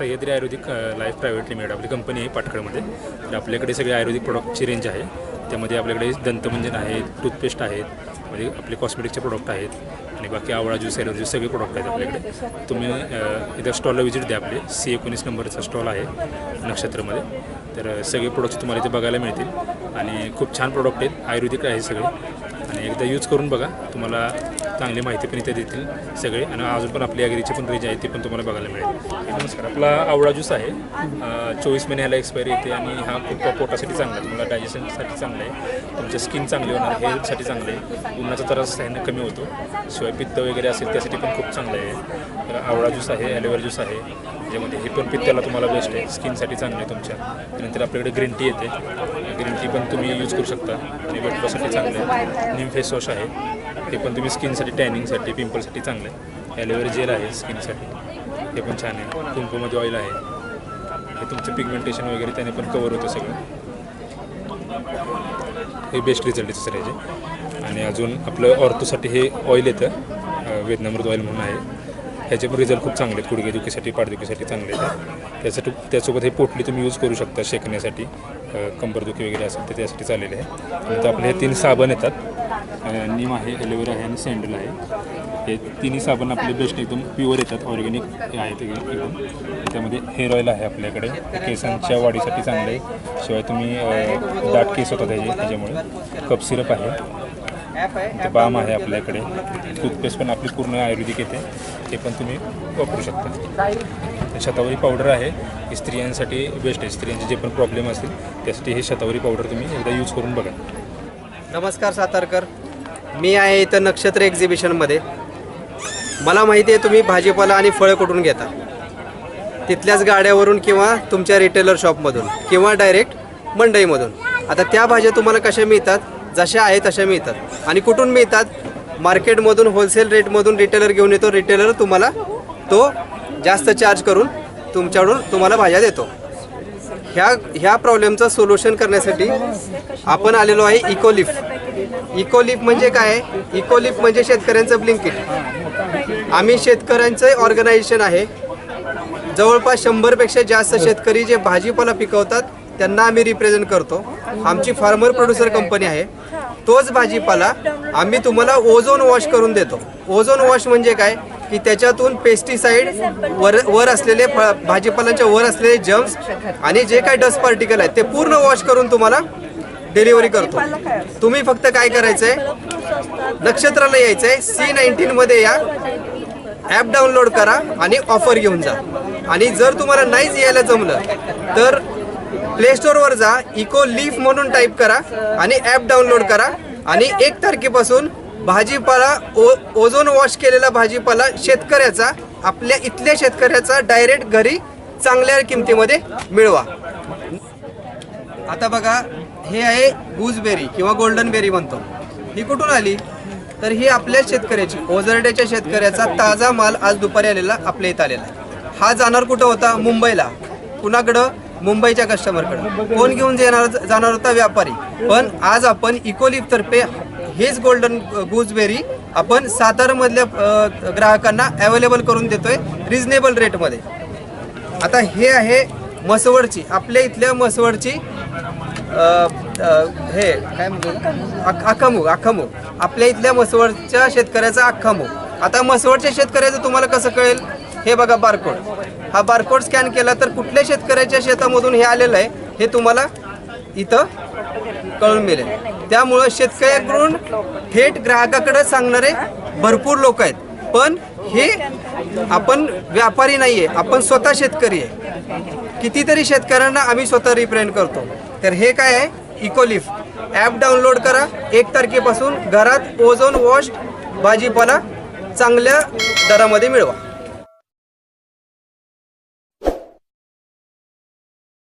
Sahyadri Ayurvedic life private limited आपली company आहे पाटखळमध्ये तर आपल्याकडे सगळे आयुर्वेदिक प्रोडक्टची रेंज आहे. त्यामध्ये आपल्याकडे दंतमंजन आहेत टूथपेस्ट आहेत म्हणजे आपले कॉस्मेटिकचे प्रोडक्ट आहेत आणि बाकी आवळा ज्यूस ॲलर्जी ज्यूस सगळे प्रोडक्ट आहेत आपल्याकडे. तुम्ही इथं स्टॉलला व्हिजिट द्या आपले. सी एकोणीस नंबरचा स्टॉल आहे नक्षत्रमध्ये. तर सगळे प्रोडक्ट्स तुम्हाला इथे बघायला मिळतील. आणि खूप छान प्रोडक्ट आहेत. आयुर्वेदिक आहे सगळे. आणि एकदा यूज करून बघा. तुम्हाला चांगली माहिती पण इथे देतील सगळे. आणि अजून पण आपली अग्रीची पण रेंज आहे ती पण तुम्हाला बघायला मिळेल. नमस्कार. आपला आवळा ज्यूस आहे. चोवीस महिने ह्याला एक्सपायरी येते आणि हा खूप पोटासाठी चांगला आहे. तुम्हाला डायजेशनसाठी चांगला आहे. तुमचे स्किन चांगली होणार हेल्थसाठी चांगलं आहे. उन्हाचा त्रास ह्यानं कमी होतो. शिवाय पित्त वगैरे असेल त्यासाठी पण खूप चांगलं आहे. तर आवळा ज्यूस आहे ॲलोवेरा ज्यूस आहे. ज्यामध्ये हे पण पित्ताला तुम्हाला बेस्ट आहे. स्किनसाठी चांगलं आहे तुमच्या. त्यानंतर आपल्याकडे ग्रीन टी येते. ग्रीन टी पण तुम्ही यूज करू शकता. आणि वेट लॉससाठी चांगलं आहे. निम फेस वॉश आहे. ते पण तुम्ही स्किनसाठी टॅनिंगसाठी पिंपलसाठी चांगलं आहे. ॲलोवेरा जेल आहे स्किनसाठी. हे पण छान आहे. कुंकूमध्ये ऑइल आहे. हे तुमचं पिगमेंटेशन वगैरे त्याने पण कवर होतं सगळं. हे बेस्ट रिझल्ट आहे सर याचे. आणि अजून आपलं ऑर्थोसाठी हे ऑइल येतं. वेदनामृत ऑइल म्हणून आहे. ह्याचे पण रिझल्ट खूप चांगले आहेत. गुडघेदुखीसाठी पाठदुखीसाठी चांगले आहेत. त्यासाठी त्यासोबत हे पोटली तुम्ही यूज करू शकता शेकण्यासाठी. कंबरदुखी वगैरे असेल तर त्यासाठी चाललेले आहे. नंतर आपले हे तीन साबण येतात. नीम आहे ॲलोवेरा आहे आणि सँडल आहे. हे तिन्ही साबण आपले बेस्ट एकदम प्युअर येतात ऑर्गॅनिक आहेत एकदम. त्यामध्ये हेअर ऑइल आहे आपल्याकडे. केसांच्या वाढीसाठी चांगलं आहे. शिवाय तुम्ही दाट केस होतात त्याचे त्याच्यामुळे. कप सिरप आहे. बाम आहे आपल्याकडे. टूथपेस्ट पण आपली पूर्ण आयुर्वेदिक येते. ते पण तुम्ही वापरू शकता. शतावरी पावडर आहे. हे स्त्रियांसाठी बेस्ट आहे. स्त्रियांचे जे पण प्रॉब्लेम असतील त्यासाठी हे शतावरी पावडर तुम्ही एकदा यूज करून बघा. नमस्कार सातारकर. मी आहे इथं नक्षत्र एक्झिबिशनमध्ये मला माहिती आहे तुम्ही भाजीपाला आणि फळं कुठून घेता? तिथल्याच गाड्यावरून किंवा तुमच्या रिटेलर शॉपमधून किंवा डायरेक्ट मंडईमधून. आता त्या भाज्या तुम्हाला कशा मिळतात? जशा आहे तशा मिळतात. आणि कुठून मिळतात? मार्केटमधून होलसेल रेटमधून रिटेलर घेऊन येतो. रिटेलर तुम्हाला तो जास्त चार्ज करून तुमच्याकडून तुम्हाला भाज्या देतो. ह्या ह्या प्रॉब्लेमचं सोल्युशन करण्यासाठी आपण आलेलो आहे इकोलिफ इकोलिप म्हणजे काय? इकोलिप म्हणजे शेतकऱ्यांचं ब्लिंकिट आम्ही शेतकऱ्यांचं ऑर्गनायझेशन आहे. जवळपास शंभरपेक्षा जास्त शेतकरी जे भाजीपाला पिकवतात त्यांना आम्ही रिप्रेझेंट करतो. आमची फार्मर प्रोड्युसर कंपनी आहे. तोच भाजीपाला आम्ही तुम्हाला ओझोन वॉश करून देतो. ओझोन वॉश म्हणजे काय? की त्याच्यातून पेस्टिसाइड वर वर असलेले फ भाजीपालांच्या वर असलेले जम्स आणि जे काय डस्ट पार्टिकल आहेत ते पूर्ण वॉश करून तुम्हाला डिलिव्हरी करतो. तुम्ही फक्त काय करायचंय? नक्षत्राला यायचंय. सी नाईन्टीनमध्ये या. ॲप डाउनलोड करा आणि ऑफर घेऊन जा. आणि जर तुम्हाला नाहीच यायला जमलं तर प्ले स्टोअरवर जा इको लीफ म्हणून टाईप करा आणि ॲप डाउनलोड करा. आणि एक तारखेपासून भाजीपाला ओ ओझोन वॉश केलेला भाजीपाला शेतकऱ्याचा आपल्या इथल्या शेतकऱ्याचा डायरेक्ट घरी चांगल्या किमतीमध्ये मिळवा. आता बघा हे आहे गुजबेरी किंवा गोल्डन बेरी म्हणतो. ही कुठून आली? तर ही आपल्या शेतकऱ्याची ओझरड्याच्या शेतकऱ्याचा ताजा माल आज दुपारी आलेला आपल्या इथं आलेला आहे. हा जाणार कुठं होता? मुंबईला. कुणाकडं? मुंबईच्या कस्टमरकडं कोण घेऊन जाणार जाणार होता व्यापारी? पण आज आपण इकोलिफतर्फे हेच गोल्डन गुजबेरी आपण सातारमधल्या ग्राहकांना अवेलेबल करून देतोय रिजनेबल रेटमध्ये आता हे आहे मसवडची आपल्या इथल्या मसवडची हे काय म्हणतो? अख- अख्खामूग अख्खामूग आपल्या इथल्या मसवडच्या शेतकऱ्याचा अख्खामूग आता मसवडच्या शेतकऱ्याचं तुम्हाला कसं कळेल? हे बघा बारकोड हा बारकोड स्कॅन केला तर कुठल्या शेतकऱ्याच्या शेतामधून हे आलेलं आहे हे तुम्हाला इथं कळून मिळेल. त्यामुळं शेतकऱ्याकडून थेट ग्राहकाकडे सांगणारे भरपूर लोक आहेत. पण हे आपण व्यापारी नाहीये आपण स्वतः शेतकरी आहे. कितीतरी शेतकऱ्यांना आम्ही स्वतः रिप्रेझेंट करतो. तर हे काय आहे? इकोलिफ ॲप डाउनलोड करा. एक तारखेपासून घरात ओझोन वॉश भाजीपाला चांगल्या दरामध्ये मिळवा.